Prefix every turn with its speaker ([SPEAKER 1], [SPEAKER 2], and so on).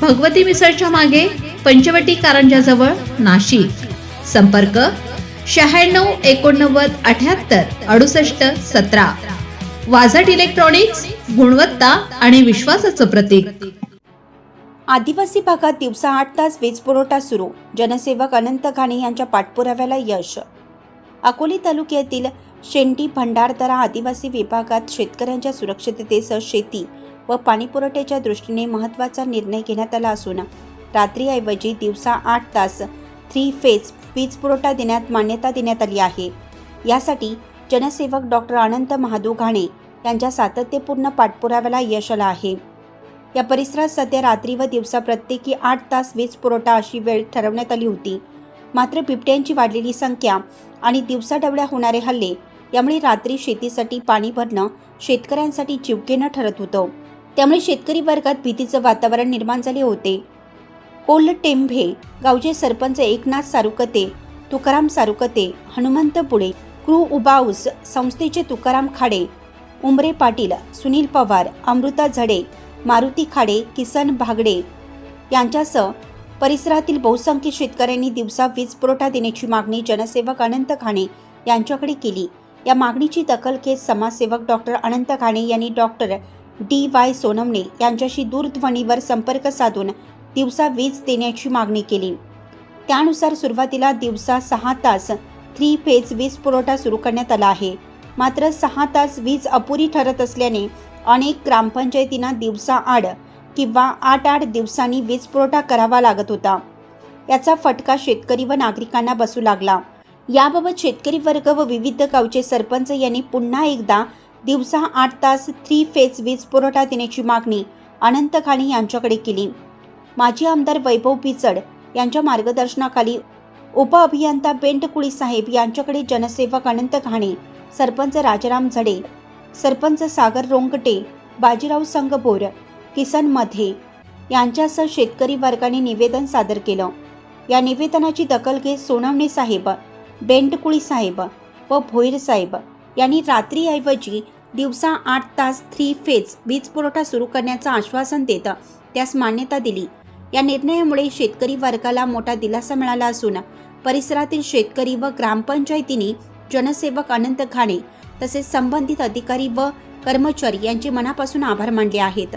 [SPEAKER 1] भगवती मिसळच्या मागे पंचवटी कारंजाजवळ नाशिक. संपर्क शहाण्णव एकोणनव्वद अठ्याहत्तर अडुसष्ट सतरा. वाझट इलेक्ट्रॉनिक्स गुणवत्ता आणि विश्वासाचं प्रतीक.
[SPEAKER 2] आदिवासी भागात दिवसा आठ तास वीज पुरवठा सुरू. जनसेवक अनंत घाणे यांच्या पाठपुराव्याला यश. अकोली तालुक्यातील शेंडी भंडारदरा आदिवासी विभागात शेतकऱ्यांच्या सुरक्षिततेसह शेती व पाणीपुरवठ्याच्या दृष्टीने महत्त्वाचा निर्णय घेण्यात आला असून रात्रीऐवजी दिवसा आठ तास थ्री फेज वीज पुरवठा देण्यात मान्यता देण्यात आली आहे. यासाठी जनसेवक डॉक्टर अनंत महादू घाणे यांच्या सातत्यपूर्ण पाठपुराव्याला यश आलं आहे. या परिसरात सध्या रात्री व दिवसा प्रत्येकी आठ तास वीज पुरवठा अशी वेळ ठरवण्यात आली होती. मात्र बिबट्यांची वाढलेली संख्या आणि दिवसाढवळ्या होणारे हल्ले यामुळे रात्री शेतीसाठी पाणी भरणं शेतकऱ्यांसाठी चिवकेनं ठरत होतं. त्यामुळे शेतकरी वर्गात भीतीचं वातावरण निर्माण झाले होते. कोल्ह टेंभे गावचे सरपंच एकनाथ सारुकते तुकाराम सारुकते हनुमंत पुळे कृ उबाऊस संस्थेचे तुकाराम खाडे उमरे पाटील सुनील पवार अमृता झडे मारुती खाडे किसन भागडे यांच्यासह परिसरातील बहुसंख्य शेतकऱ्यांनी दिवसा वीज पुरवठा देण्याची मागणी जनसेवक अनंत खाणे यांच्याकडे केली. या मागणीची दखल घेत समाजसेवक डॉक्टर अनंत घाणे यांनी डॉक्टर डी वाय सोनवणे यांच्याशी दूरध्वनीवर संपर्क साधून दिवसा वीज देण्याची मागणी केली. त्यानुसार सुरुवातीला दिवसा सहा तास थ्री फेज वीज पुरवठा सुरू करण्यात आला आहे. मात्र सहा तास वीज अपुरी ठरत असल्याने अनेक ग्रामपंचायतींना दिवसा आड किंवा आठ आठ दिवसांनी वीज पुरवठा करावा लागत होता. याचा फटका शेतकरी व नागरिकांना बसू लागला. याबाबत शेतकरी वर्ग व विविध गावचे सरपंच यांनी पुन्हा एकदा दिवसा आठ तास थ्री फेज वीज पुरवठा देण्याची मागणी अनंत खाणे यांच्याकडे केली. माजी आमदार वैभव पिचड यांच्या मार्गदर्शनाखाली उपअभियंता बेंटकुळी साहेब यांच्याकडे जनसेवक अनंत घाणे सरपंच राजाराम झडे सरपंच सागर रोंगटे बाजीराव संगभोर किसन मधे यांच्यासह शेतकरी वर्गाने निवेदन सादर केलं. या निवेदनाची दखल घेत सोनवणे साहेब बेंडकुळी साहेब व भोईर साहेब यांनी रात्रीऐवजी दिवसा आठ तास थ्री फेज वीज पुरवठा सुरू करण्याचं आश्वासन देत त्यास मान्यता दिली. या निर्णयामुळे शेतकरी वर्गाला मोठा दिलासा मिळाला असून परिसरातील शेतकरी व ग्रामपंचायतीने जनसेवक अनंत घाणे तसेच संबंधित अधिकारी व कर्मचारी यांचे मनापासून आभार मानले आहेत.